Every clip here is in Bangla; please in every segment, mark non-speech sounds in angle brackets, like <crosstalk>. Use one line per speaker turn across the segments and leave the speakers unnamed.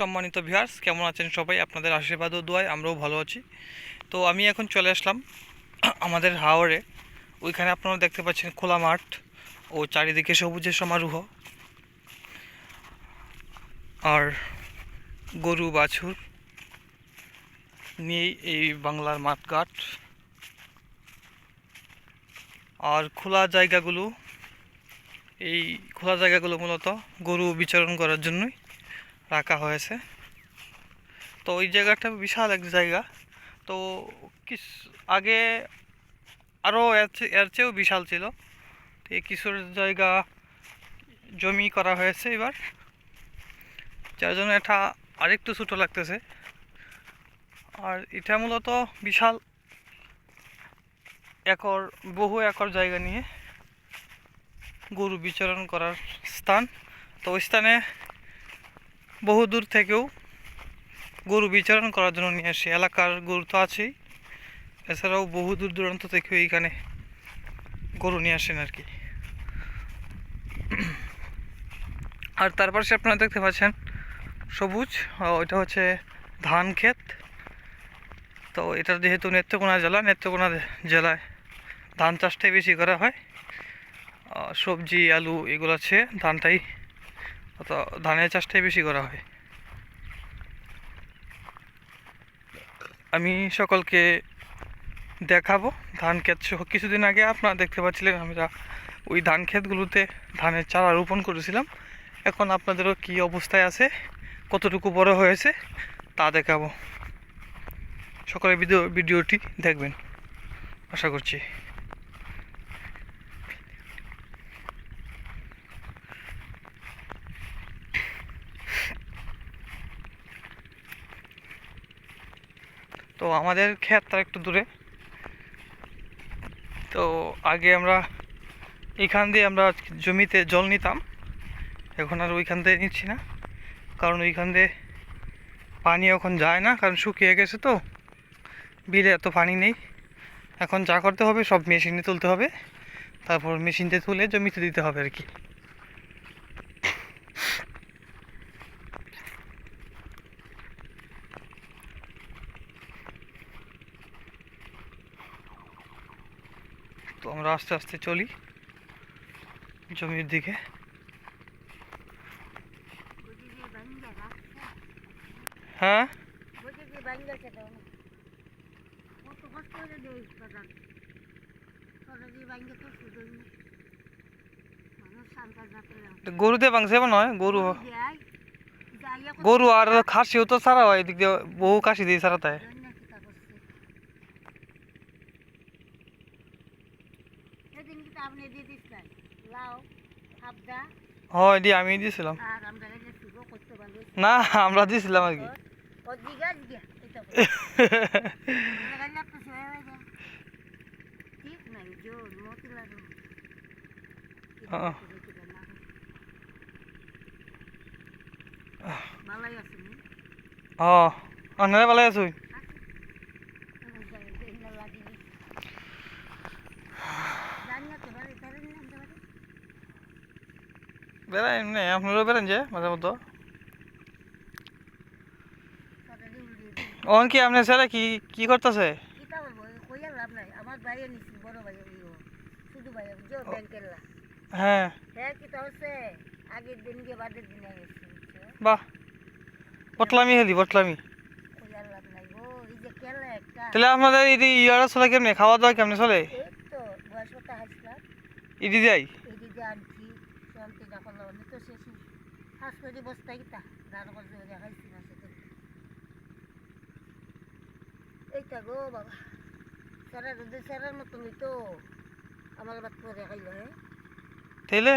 সম্মানিত ভিউয়ার্স কেমন আছেন সবাই? আপনাদের আশীর্বাদ ও দোয়ায় আমরাও ভালো আছি। তো আমি এখন চলে আসলাম <clears throat> আমাদের হাওড়ে ওইখানে আপনারা দেখতে পাচ্ছেন খোলা মাঠ ও চারিদিকে সবুজের সমারোহ। আর গরু, বাছুর নিয়েই এই বাংলার মাঠঘাট। আর খোলা জায়গাগুলো, এই খোলা জায়গাগুলো মূলত গরু বিচরণ করার জন্যই। রাখা হয়েছে। তো ওই জায়গাটা বিশাল এক জায়গা। তো কিস, আগে আরও এর চেয়েও বিশাল ছিল। তো এই কিছুর জায়গা জমি করা হয়েছে এবার। যার জন্য এটা আরেকটু ছোটো লাগতেছে। আর এটা মূলত বিশাল একর, বহু একর জায়গা নিয়ে গরু বিচরণ করার স্থান। তো ওই স্থানে বহু দূর থেকেও গরু বিচরণ করার জন্য নিয়ে আসে। এলাকার গরু তো আছেই। এছাড়াও বহু দূর দূরান্ত থেকেও এইখানে গরু নিয়ে আসেন আর কি। আর তার পাশে আপনারা দেখতে পাচ্ছেন সবুজ ওইটা হচ্ছে ধান ক্ষেত। তো এটা যেহেতু নেত্রকোনা জেলা, নেত্রকোনা জেলায় ধান চাষটাই বেশি করা হয়। সবজি, আলু এগুলো আছে, ধানটাই অত ধানের চাষটাই বেশি করা হয়। আমি সকলকে দেখাবো ধান ক্ষেত কিছুদিন আগে আপনারা দেখতে পাচ্ছিলেন আমরা ওই ধান ক্ষেতগুলোতে ধানের চারা রোপণ করেছিলাম। এখন আপনাদেরও কি অবস্থায় আছে, কতটুকু বড় হয়েছে তা দেখাবো। সকলে ভিডিও ভিডিওটি দেখবেন। আশা করছি। তো আমাদের ক্ষেতটা একটু দূরে। তো আগে আমরা এখান দিয়ে আমরা জমিতে জল নিতাম। এখন আর ওইখান দিয়ে নিচ্ছি না। কারণ ওইখান দিয়ে পানি এখন যায় না, কারণ শুকিয়ে গেছে তো। বিলে এত পানি নেই। এখন যা করতে হবে সব মেশিনে তুলতে হবে। তারপর মেশিনতে তুলে জমিতে দিতে হবে আর কি। তো আমরা আস্তে আস্তে চলি জমির দিকে। হ্যাঁ? গরু দিয়ে ভাঙছে নয়, গরু। গরু আর খাসিও তো সারা হয়, এদিক দিয়ে বহু কাশি দিয়ে সারা তাই। হয় দিয়ে আমি দিয়েছিলাম না আমরা দিয়েছিলাম আর কি।
ও দিঘা দিঘা এটা <laughs> লাগালে আপনি সবাই হয়ে যায় ঠিক নাই জোর মতি লাগে
হ্যাঁ।
ভালোই আছে নি
ও অন্যরা ভালো আছো
জানি না তো বাড়ি তারে নিয়ে আসতে পারি
বেড়াই এমনি আপনারাও বেড়ান যে মাঝে মতো অন কি আপনার ছেলে কি কি করতেছে?
লা
হ্যাঁ।
হ্যাঁ
বাহ। পটলামি হেলি পটলামি। তাহলে আপনাদের এই ইয়ারা চলে কেমনে খাওয়া দাওয়া কেমনে চলে? ইডি যাই
এই দিকে আনছি শান্তি যখন আমি তো শেষে বসতে গিতা রান্না করতে দেখাইছি না এইটা গো বাবা সারা রোদে সারার মতন তো আমার বাদ করে খাইল হ্যাঁ?
তাইলে?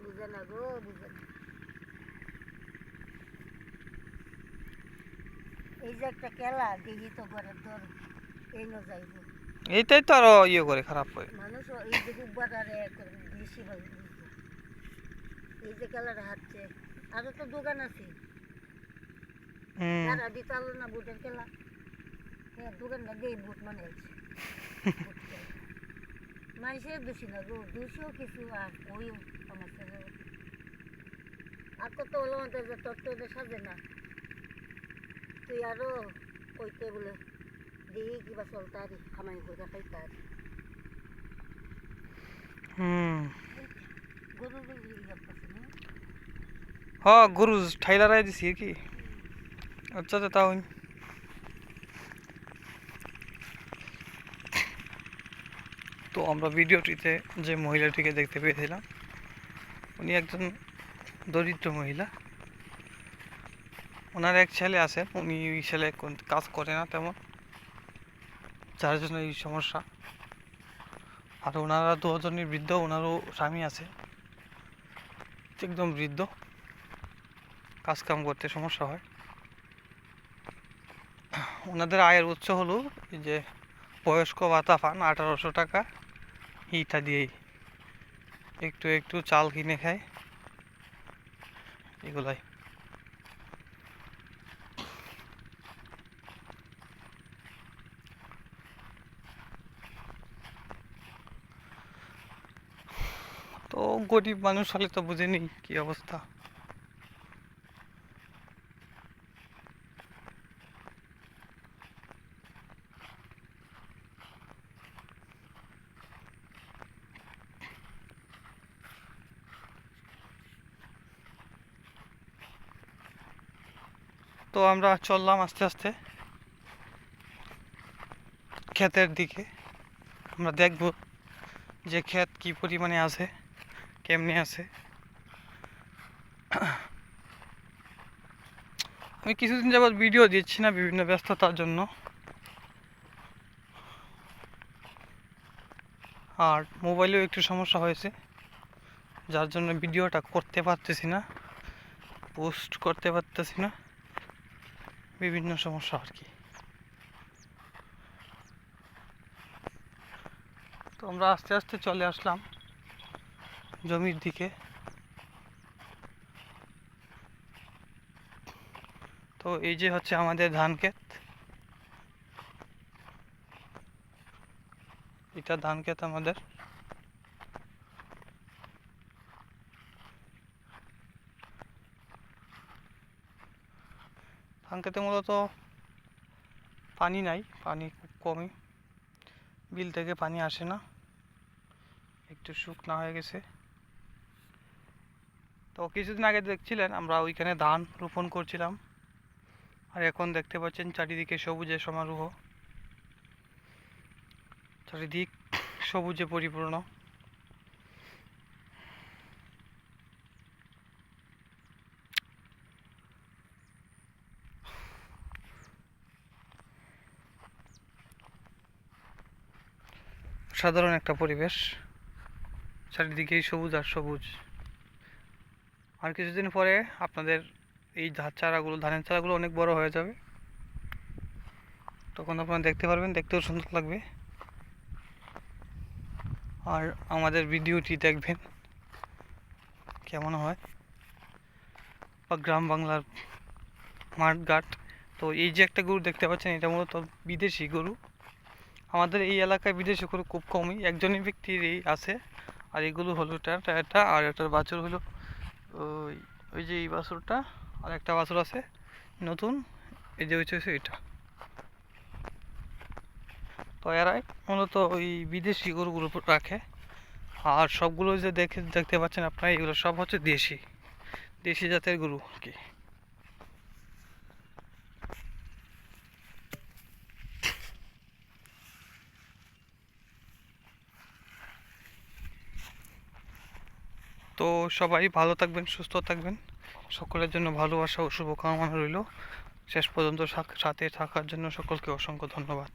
বুঝে না গো বুঝে না। এই যে একটা কেলা দেখি তো ঘরের দর এই ন যাইব।
এইটাই তো আরও ইয়ে করে খারাপ করে।
মানুষ এই যে উব্বার আর বেশি ভালো এই যে কেলাটা হাঁটছে। আরও তো দোকান আছে।
হুম
তারা দিতাল না বুটের কেলা হ্যাঁ দোকানটা দিয়ে বুট মানে আছে মানুষের দোষী না গো দোষীও কিছু আর ওইও সমস্যা আর কত হলো আমাদের যে তত্ত্ব সাজে না। তুই আরও কইতে বলে দেখি কিবা চলতারি খামাই করে গরু
হ গরু ঠাইলারাই দিছি কি? আচ্ছা তো তাও তো আমরা ভিডিওটিতে যে মহিলাটিকে দেখতে পেয়েছিলাম, উনি একজন দরিদ্র মহিলা। ওনার এক ছেলে আছে, উনি ওই ছেলে কাজ করে না তেমন, যার জন্য এই সমস্যা। আর ওনারা দুজনই বৃদ্ধ, ওনারও স্বামী আছে। একদম বৃদ্ধ। কাজ কাম করতে সমস্যা হয়। ওনাদের আয়ের উৎস হলো যে বয়স্ক ভাতা পান আঠারোশো টাকা। ইটা দিয়েই একটু একটু চাল কিনে খায়। এগুলাই। তো গরিব মানুষ হলে তো বুঝেনি কি অবস্থা। তো আমরা চললাম আস্তে আস্তে ক্ষেতের দিকে। আমরা দেখব যে ক্ষেত কি পরিমাণে আছে, কেমনে আছে। আমি কিছুদিন যাবত ভিডিও দিচ্ছি না বিভিন্ন ব্যস্ততার জন্য। আর মোবাইলেও একটু সমস্যা হয়েছে, যার জন্য ভিডিওটা করতে পারতেছি না, পোস্ট করতে পারতেছি না। বিভিন্ন সমস্যা আর কি। তো আমরা আস্তে আস্তে চলে আসলাম জমির দিকে। তো এই যে হচ্ছে আমাদের ধান ক্ষেত। এটা ধান ক্ষেত আমাদের। ধান মূলত পানি নাই, পানি খুব কমই। বিল থেকে পানি আসে না। একটু শুকনা হয়ে গেছে। তো কিছুদিন আগে দেখছিলেন, আমরা ওইখানে ধান রোপণ করছিলাম। আর এখন দেখতে পাচ্ছেন চারিদিকে সবুজে সমারোহ। চারিদিক সবুজে পরিপূর্ণ। সাধারণ একটা পরিবেশ। চারিদিকেই সবুজ আর সবুজ। আর কিছুদিন পরে আপনাদের এই চারাগুলো, ধানের চারাগুলো অনেক বড় হয়ে যাবে। তখন আপনারা দেখতে পারবেন, দেখতেও সুন্দর লাগবে। আর আমাদের ভিডিওটি দেখবেন, কেমন হয়। বা গ্রাম বাংলার মাঠঘাট তো এই যে একটা গরু দেখতে পাচ্ছেন, এটা মূলত বিদেশি গরু। আমাদের এই এলাকায় বিদেশি গরু খুব কমই, একজনই ব্যক্তির এই আছে। আর এগুলো হলো এটা এটা, আর এটার বাছুর হলো ওই ওই যে এই বাছুরটা, আর একটা বাছুর আছে নতুন, এই যে হচ্ছে এটা। তো এরাই মূলত ওই বিদেশি গরুগুলো রাখে। আর সবগুলো যে দেখে, দেখতে পাচ্ছেন আপনারা, এগুলো সব হচ্ছে দেশি দেশি জাতের গরু আর কি। তো সবাই ভালো থাকবেন, সুস্থ থাকবেন। সকলের জন্য ভালোবাসা ও শুভকামনা রইল। শেষ পর্যন্ত সাথে থাকার জন্য সকলকে অসংখ্য ধন্যবাদ।